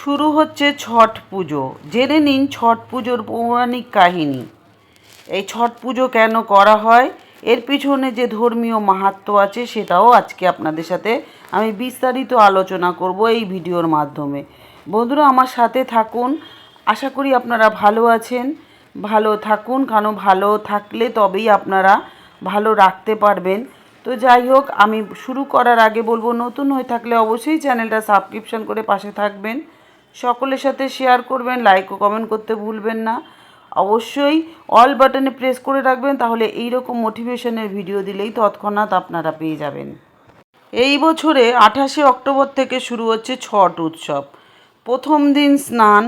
শুরু হচ্ছে ছট পুজো। জেনে নিন ছট পুজোর পৌরাণিক কাহিনী। এই ছট পুজো কেন করা হয়? এর পিছনে যে ধর্মীয় মাহাত্ম আছে সেটাও আজকে আপনাদের সাথে আমি বিস্তারিত আলোচনা করব এই ভিডিওর মাধ্যমে। বন্ধুরা, আমার সাথে থাকুন। আশা করি আপনারা ভালো আছেন। ভালো থাকুন কারণ ভালো থাকলে তবেই আপনারা ভালো রাখতে পারবেন। তো যাই হোক, আমি শুরু করার আগে বলব, নতুন হয়ে থাকলে অবশ্যই চ্যানেলটা সাবস্ক্রিপশন করে পাশে থাকবেন। সকলের সাথে শেয়ার করবেন লাইক ও কমেন্ট করতে ভুলবেন না। অবশ্যই অল বাটনে প্রেস করে রাখবেন, তাহলে এই রকম মোটিভেশনের ভিডিও দিলেই তৎক্ষণাৎ আপনারা পেয়ে যাবেন। এই বছরে আঠাশে অক্টোবর থেকে শুরু হচ্ছে ছট উৎসব। প্রথম দিন স্নান,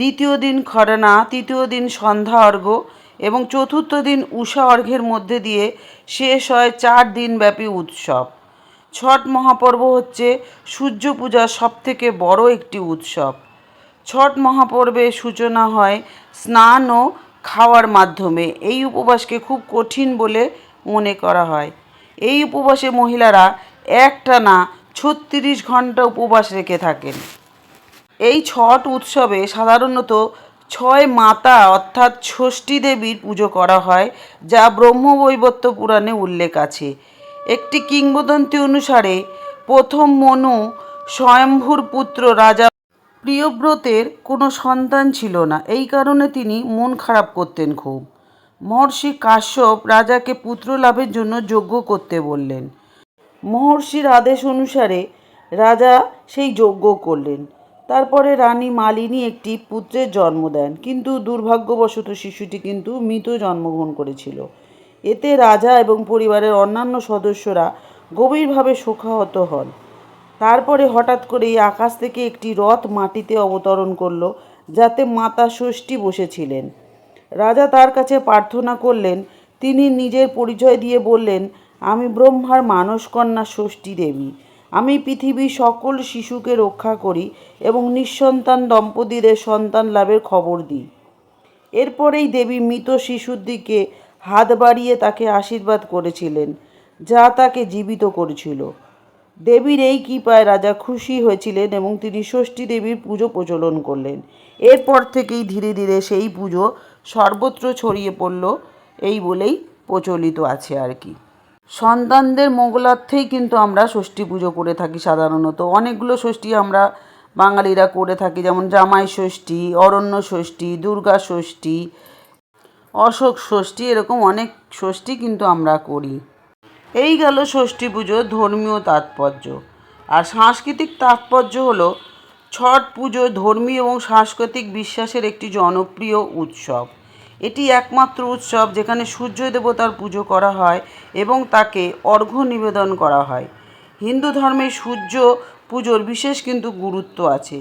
দ্বিতীয় দিন খরনা তৃতীয় দিন সন্ধ্যা অর্ঘ্য এবং চতুর্থ দিন উষা অর্ঘ্যের মধ্যে দিয়ে শেষ হয় চার দিনব্যাপী উৎসব। ছট মহাপর্ব হচ্ছে সূর্য পূজার সবথেকে বড় একটি উৎসব। ছট মহাপর্বের সূচনা হয় স্নান ও খাওয়ার মাধ্যমে। এই উপবাসকে খুব কঠিন বলে মনে করা হয়। এই উপবাসে মহিলারা একটানা ছত্রিশ ঘণ্টা উপবাস রেখে থাকেন। এই ছট উৎসবে সাধারণত ছয় মাতা অর্থাৎ ষষ্ঠী দেবীর পুজো করা হয়, যা ব্রহ্মবৈবর্ত পুরাণে উল্লেখ আছে। একটি কিংবদন্তি অনুসারে প্রথম মনু স্বয়ম্ভুর পুত্র রাজা প্রিয়ব্রতের কোনো সন্তান ছিল না। এই কারণে তিনি মন খারাপ করতেন খুব। মহর্ষি কাশ্যপ রাজাকে পুত্র লাভের জন্য যজ্ঞ করতে বললেন। মহর্ষির আদেশ অনুসারে রাজা সেই যজ্ঞ করলেন। তারপরে রানী মালিনী একটি পুত্রের জন্ম দেন। কিন্তু দুর্ভাগ্যবশত শিশুটি কিন্তু মৃত জন্মগ্রহণ করেছিল। এতে রাজা এবং পরিবারের অন্যান্য সদস্যরা গভীরভাবে শোকাহত হন। তারপরে হঠাৎ করে এই আকাশ থেকে একটি রথ মাটিতে অবতরণ করল, যাতে মাতা ষষ্ঠী বসেছিলেন। রাজা তার কাছে প্রার্থনা করলেন, তিনি নিজের পরিচয় দিয়ে বললেন, আমি ব্রহ্মার মানসকন্যা ষষ্ঠী দেবী। আমি পৃথিবীর সকল শিশুকে রক্ষা করি এবং নিঃসন্তান দম্পতিদের সন্তান লাভের খবর দিই। এরপরেই দেবী মৃত শিশুর দিকে হাত বাড়িয়ে তাকে আশীর্বাদ করেছিলেন, যা তাকে জীবিত করেছিল। দেবীর এই কৃপায় রাজা খুশি হয়েছিলেন এবং তিনি ষষ্ঠী দেবীর পুজো প্রচলন করলেন। এরপর থেকেই ধীরে ধীরে সেই পুজো সর্বত্র ছড়িয়ে পড়ল, এই বলেই প্রচলিত আছে আর কি। সন্তানদের মঙ্গলার্থেই কিন্তু আমরা ষষ্ঠী পুজো করে থাকি সাধারণত। অনেকগুলো ষষ্ঠী আমরা বাঙালিরা করে থাকি, যেমন জামাই ষষ্ঠী, অরণ্য ষষ্ঠী, দুর্গা ষষ্ঠী, অশোক ষষ্ঠী, এরকম অনেক ষষ্ঠী কিন্তু আমরা করি। এই গেল ষষ্ঠী পুজোর ধর্মীয় তাৎপর্য। আর সাংস্কৃতিক তাৎপর্য হলো ছট পুজো ধর্মীয় এবং সাংস্কৃতিক বিশ্বাসের একটি জনপ্রিয় উৎসব। এটি একমাত্র উৎসব যেখানে সূর্য দেবতার পুজো করা হয় এবং তাকে অর্ঘ্য নিবেদন করা হয়। হিন্দু ধর্মে সূর্য পুজোর বিশেষ কিন্তু গুরুত্ব আছে।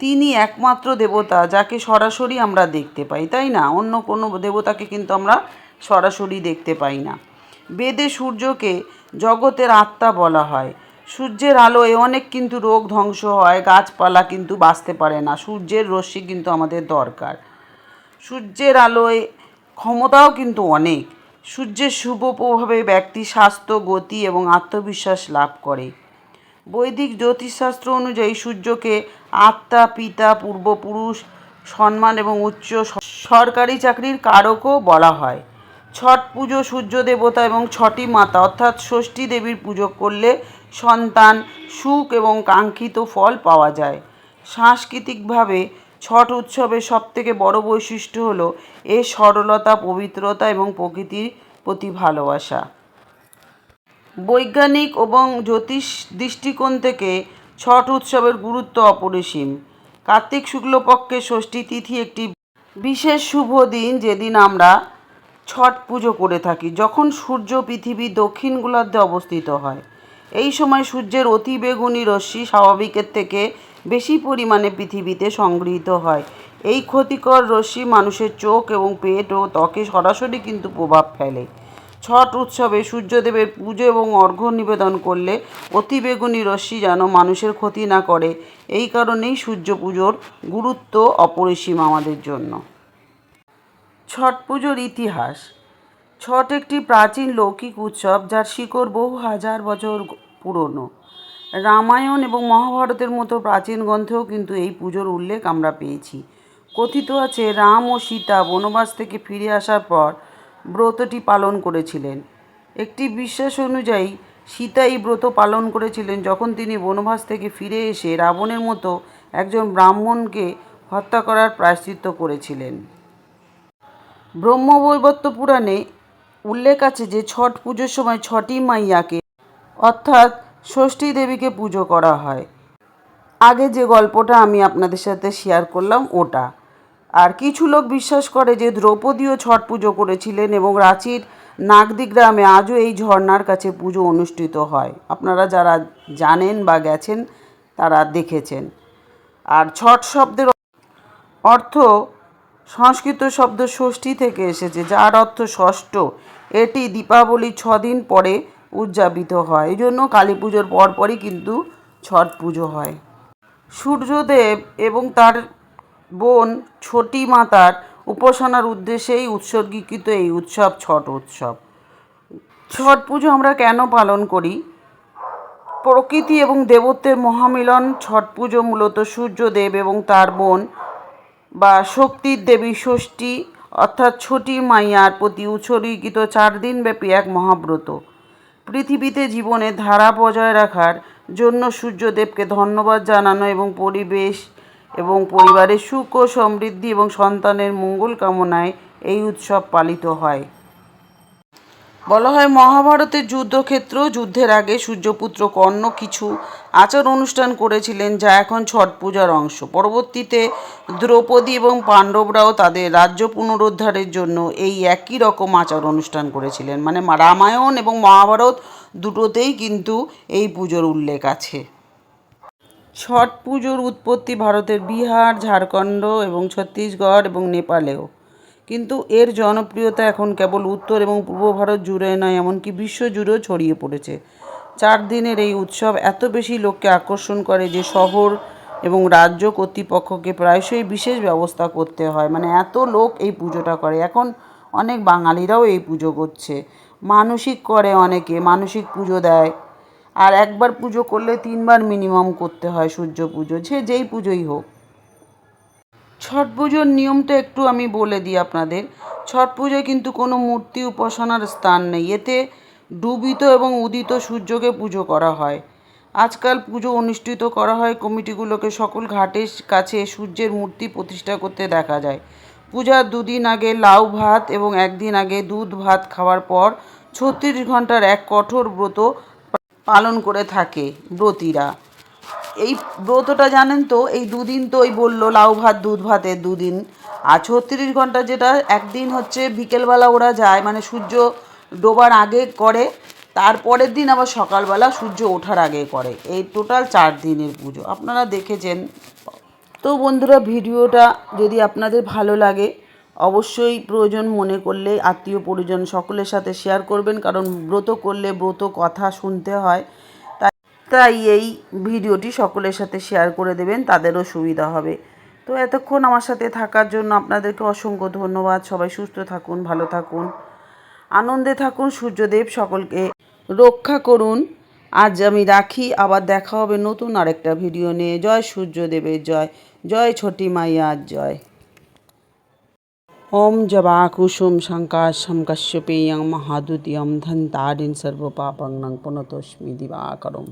তিনি একমাত্র দেবতা যাকে সরাসরি আমরা দেখতে পাই, তাই না? অন্য কোনো দেবতাকে কিন্তু আমরা সরাসরি দেখতে পাই না। বেদে সূর্যকে জগতের আত্মা বলা হয়। সূর্যের আলোয় অনেক কিন্তু রোগ ধ্বংস হয়, গাছপালা কিন্তু বাঁচতে পারে না, সূর্যের রশ্মি কিন্তু আমাদের দরকার। সূর্যের আলোয় ক্ষমতাও কিন্তু অনেক। সূর্যের শুভ প্রভাবে ব্যক্তি স্বাস্থ্য, গতি এবং আত্মবিশ্বাস লাভ করে। বৈদিক জ্যোতিষশাস্ত্র অনুযায়ী সূর্যকে আত্মা, পিতা, পূর্বপুরুষ সম্মান এবং উচ্চ সরকারি চাকরির কারকও বলা হয়। ছট পুজো সূর্য দেবতা এবং ছটি মাতা, অর্থাৎ ষষ্ঠী দেবীর পুজো করলে সন্তান সুখ এবং কাঙ্ক্ষিত ফল পাওয়া যায়। সাংস্কৃতিকভাবে ছট উৎসবের সবথেকে বড় বৈশিষ্ট্য হলো এর সরলতা, পবিত্রতা এবং প্রকৃতির প্রতি ভালোবাসা। বৈজ্ঞানিক এবং জ্যোতিষ দৃষ্টিকোণ থেকে ছট উৎসবের গুরুত্ব অপরিসীম। কার্তিক শুক্লপক্ষের ষষ্ঠী তিথি একটি বিশেষ শুভ দিন যেদিন আমরা ছট পুজো করে থাকি, যখন সূর্য পৃথিবীর দক্ষিণ গোলার্ধে অবস্থিত হয়। এই সময় সূর্যের অতি বেগুনি রশ্মি স্বাভাবিকের থেকে বেশি পরিমাণে পৃথিবীতে সংগৃহীত হয়। এই ক্ষতিকর রশ্মি মানুষের চোখ এবং পেট ও ত্বকে সরাসরি কিন্তু প্রভাব ফেলে। ছট উৎসবে সূর্যদেবের পুজো এবং অর্ঘ্য নিবেদন করলে অতি বেগুনি রশ্মি যেন মানুষের ক্ষতি না করে, এই কারণেই সূর্য পুজোর গুরুত্ব অপরিসীম আমাদের জন্য। ছট পুজোর ইতিহাস। ছট একটি প্রাচীন লৌকিক উৎসব যার শিকড় বহু হাজার বছর পুরনো। রামায়ণ এবং মহাভারতের মতো প্রাচীন গ্রন্থেও কিন্তু এই পুজোর উল্লেখ আমরা পেয়েছি। কথিত আছে, রাম ও সীতা বনবাস থেকে ফিরে আসার পর ব্রতটি পালন করেছিলেন। একটি বিশ্বাস অনুযায়ী, সীতা এই ব্রত পালন করেছিলেন যখন তিনি বনবাস থেকে ফিরে এসে রাবণের মতো একজন ব্রাহ্মণকে হত্যা করার প্রায়শ্চিত্ত করেছিলেন। ব্রহ্মবৈবর্ত পুরাণে উল্লেখ আছে যে ছট পুজোর সময় ছটি মাইয়াকে, অর্থাৎ ষষ্ঠী দেবীকে পুজো করা হয়। আগে যে গল্পটা আমি আপনাদের সাথে শেয়ার করলাম ওটা। আর কিছু লোক বিশ্বাস করে যে দ্রৌপদীও ছট পুজো করেছিলেন এবং রাঁচির নাগদি গ্রামে আজও এই ঝর্ণার কাছে পুজো অনুষ্ঠিত হয়। আপনারা যারা জানেন বা গেছেন তারা দেখেছেন। আর ছট শব্দের অর্থ সংস্কৃত শব্দ ষষ্ঠী থেকে এসেছে, যার অর্থ ষষ্ঠ। এটি দীপাবলির ছদিন পরে উদযাপিত হয়। এই জন্য কালী পুজোর পরপরই কিন্তু ছট পুজো হয়। সূর্যদেব এবং তার বোন ছটি মাতার উপাসনার উদ্দেশ্যেই উৎসর্গীকৃত এই উৎসব, ছট উৎসব। ছট পুজো আমরা কেন পালন করি? প্রকৃতি এবং দেবত্বের মহামিলন, ছট পুজো মূলত সূর্যদেব এবং তার বোন বা শক্তির দেবী ষষ্ঠী অর্থাৎ ছটি মাইয়ার প্রতি উৎসর্গিত চার দিনব্যাপী এক মহাব্রত। পৃথিবীতে জীবনে ধারা বজায় রাখার জন্য সূর্যদেবকে ধন্যবাদ জানানো এবং পরিবেশ এবং পরিবারের সুখ ও সমৃদ্ধি এবং সন্তানের মঙ্গল কামনায় এই উৎসব পালিত হয়। বলা হয় মহাভারতের যুদ্ধক্ষেত্র, যুদ্ধের আগে সূর্যপুত্র কর্ণ কিছু আচার অনুষ্ঠান করেছিলেন যা এখন ছট পূজার অংশ। পরবর্তীতে দ্রৌপদী এবং পাণ্ডবরাও তাদের রাজ্য পুনরুদ্ধারের জন্য এই একই রকম আচার অনুষ্ঠান করেছিলেন। মানে রামায়ণ এবং মহাভারত দুটোতেই কিন্তু এই পুজোর উল্লেখ আছে। ছট পুজোর উৎপত্তি ভারতের বিহার, ঝাড়খণ্ড এবং ছত্তিশগড় এবং নেপালেও। কিন্তু এর জনপ্রিয়তা এখন কেবল উত্তর এবং পূর্ব ভারত জুড়ে নয়, এমনকি বিশ্ব জুড়েও ছড়িয়ে পড়েছে। চার দিনের এই উৎসব এত বেশি লোককে আকর্ষণ করে যে শহর এবং রাজ্য কর্তৃপক্ষকে প্রায়শই বিশেষ ব্যবস্থা করতে হয়। মানে এত লোক এই পুজোটা করে। এখন অনেক বাঙালিরাও এই পুজো করছে। মানসিক করে অনেকে, মানসিক পুজো দেয়। আর একবার পুজো করলে তিনবার মিনিমাম করতে হয় সূর্য পুজো সে যেই পুজোই হোক। ছট পুজোর নিয়মটা একটু আমি বলে দিই আপনাদের। ছট পুজোয় কিন্তু কোনো মূর্তি উপাসনার স্থান নেই। এতে ডুবিত এবং উদিত সূর্যকে পুজো করা হয়। আজকাল পুজো অনুষ্ঠিত করা হয় কমিটিগুলোকে। সকল ঘাটের কাছে সূর্যের মূর্তি প্রতিষ্ঠা করতে দেখা যায়। পূজার দুদিন আগে লাউ ভাত এবং একদিন আগে দুধ ভাত খাওয়ার পর ছত্রিশ ঘণ্টার এক কঠোর ব্রত পালন করে থাকে ব্রতীরা। এই ব্রতটা জানেন তো, এই দুদিন তো ওই বলল লাউ ভাত, দুধ ভাতের দুদিন। আর ছত্রিশ ঘণ্টা যেটা একদিন হচ্ছে বিকেলবেলা ওরা যায় মানে সূর্য ডোবার আগে করে, তারপরের দিন আবার সকালবেলা সূর্য ওঠার আগে করে। এই টোটাল চার দিনের পুজো। আপনারা দেখেছেন। তো বন্ধুরা, ভিডিওটা যদি আপনাদের ভালো লাগে, অবশ্যই প্রয়োজন মনে করলে, আত্মীয় পরিজন সকলের সাথে শেয়ার করবেন, কারণ ব্রত করলে ব্রত কথা শুনতে হয়। তাই এই ভিডিওটি সকলের সাথে শেয়ার করে দেবেন, তাদেরও সুবিধা হবে। তো এতক্ষণ আমার সাথে থাকার জন্য আপনাদেরকে অসংখ্য ধন্যবাদ। সবাই সুস্থ থাকুন, ভালো থাকুন, আনন্দে থাকুন, সূর্যদেব সকলকে রক্ষা করুন। আজ আমি রাখি, আবার দেখা হবে নতুন আরেকটা ভিডিও নিয়ে। জয় সূর্যদেবের জয় জয় ছোটি মাইয়ার জয়। ওম জবা কুসুম শঙ্কাশম কশ্যপেয়ং মহাদুতিয়ম ধন্তারিণ সর্বপাপং নং পুনতোস্মি দিবাকরম।